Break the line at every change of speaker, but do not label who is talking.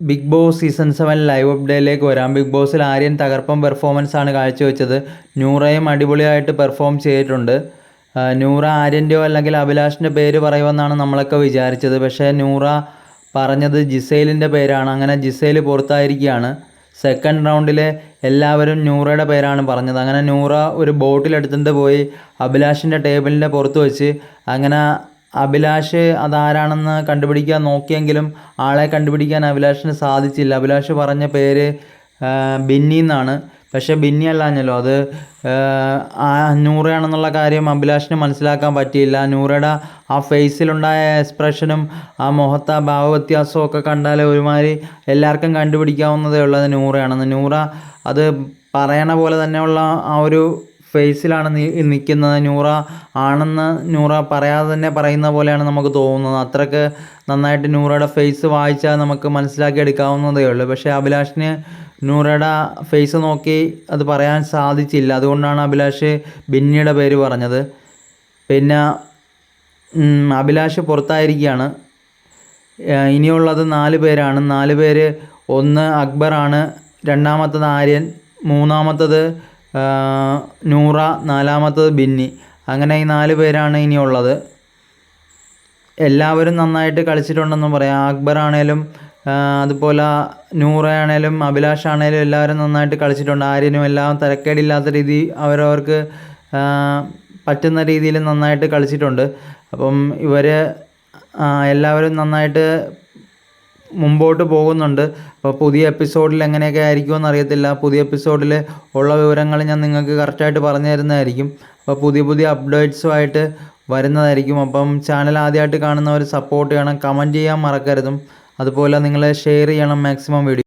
Bigg Boss season seven live അപ്ഡേറ്റിലേക്ക് വരാം. Bigg ബോസിൽ ആര്യൻ തകർപ്പൻ പെർഫോമൻസ് ആണ് കാഴ്ചവെച്ചത്. നൂറയും അടിപൊളിയായിട്ട് പെർഫോം ചെയ്തിട്ടുണ്ട്. നൂറ ആര്യന്റെയോ അല്ലെങ്കിൽ അഭിലാഷിന്റെ പേര് പറയുമെന്നാണ് നമ്മളൊക്കെ വിചാരിച്ചത്. പക്ഷേ നൂറ പറഞ്ഞത് ജിസൈലിന്റെ പേരാണ്. അങ്ങനെ ജിസൈൽ പുറത്തായിരിക്കുകയാണ്. സെക്കൻഡ് റൗണ്ടിലെ എല്ലാവരും നൂറയുടെ പേരാണ് പറഞ്ഞത്. അങ്ങനെ നൂറ ഒരു ബോട്ടിൽ എടുത്തിട്ട് പോയി അഭിലാഷിന്റെ ടേബിളിന്റെ പുറത്ത് വെച്ച് അങ്ങനെ അഭിലാഷ് അതാരാണെന്ന് കണ്ടുപിടിക്കാൻ നോക്കിയെങ്കിലും ആളെ കണ്ടുപിടിക്കാൻ അഭിലാഷിന് സാധിച്ചില്ല. അഭിലാഷ് പറഞ്ഞ പേര് ബിന്നി എന്നാണ്. പക്ഷേ ബിന്നി അല്ലാഞ്ഞല്ലോ. അത് നൂറയാണെന്നുള്ള കാര്യം അഭിലാഷിന് മനസ്സിലാക്കാൻ പറ്റിയില്ല. നൂറയുടെ ആ ഫേസിലുണ്ടായ എക്സ്പ്രഷനും ആ മുഖത്ത് ആ ഭാവവ്യത്യാസവും ഒക്കെ കണ്ടാൽ ഒരുമാതിരി എല്ലാവർക്കും കണ്ടുപിടിക്കാവുന്നതേ ഉള്ളത് നൂറയാണെന്ന്. നൂറ അത് പറയണ പോലെ തന്നെയുള്ള ആ ഒരു ഫേസിലാണ് നിൽക്കുന്നത് നൂറ ആണെന്ന് നൂറ പറയാതെ തന്നെ പറയുന്ന പോലെയാണ് നമുക്ക് തോന്നുന്നത്. അത്രയ്ക്ക് നന്നായിട്ട് നൂറയുടെ ഫേസ് വായിച്ചാൽ നമുക്ക് മനസ്സിലാക്കി എടുക്കാവുന്നതേ ഉള്ളൂ. പക്ഷേ അഭിലാഷിന് നൂറയുടെ ഫേസ് നോക്കി അത് പറയാൻ സാധിച്ചില്ല. അതുകൊണ്ടാണ് അഭിലാഷ് ബിന്നിയുടെ പേര് പറഞ്ഞത്. പിന്നെ അഭിലാഷ് പുറത്തായിരിക്കുകയാണ്. ഇനിയുള്ളത് നാല് പേരാണ്. നാല് പേര് ഒന്ന് അക്ബറാണ് രണ്ടാമത്തത് ആര്യൻ മൂന്നാമത്തത് നൂറ നാലാമത്തത് ബിന്നി. അങ്ങനെ ഈ നാല് പേരാണ് ഇനിയുള്ളത് എല്ലാവരും നന്നായിട്ട് കളിച്ചിട്ടുണ്ടെന്ന് പറയാം. അക്ബർ ആണേലും അതുപോലെ നൂറയാണേലും അഭിലാഷ് ആണേലും എല്ലാവരും നന്നായിട്ട് കളിച്ചിട്ടുണ്ട്. ആര്യനും എല്ലാം തരക്കേടില്ലാത്ത രീതി അവരവർക്ക് പറ്റുന്ന രീതിയിൽ നന്നായിട്ട് കളിച്ചിട്ടുണ്ട്. അപ്പം ഇവർ എല്ലാവരും നന്നായിട്ട് മുമ്പോട്ട് പോകുന്നുണ്ട്. അപ്പോൾ പുതിയ എപ്പിസോഡിൽ എങ്ങനെയൊക്കെ ആയിരിക്കുമെന്ന് അറിയത്തില്ല. പുതിയ എപ്പിസോഡിൽ ഉള്ള വിവരങ്ങൾ ഞാൻ നിങ്ങൾക്ക് കറക്റ്റായിട്ട് പറഞ്ഞു തരുന്നതായിരിക്കും. അപ്പോൾ പുതിയ പുതിയ അപ്ഡേറ്റ്സുമായിട്ട് വരുന്നതായിരിക്കും. അപ്പം ചാനൽ ആദ്യമായിട്ട് കാണുന്നവർ സപ്പോർട്ട് ചെയ്യണം. കമന്റ് ചെയ്യാൻ മറക്കരുതും. അതുപോലെ നിങ്ങൾ ഷെയർ ചെയ്യണം. Maximum video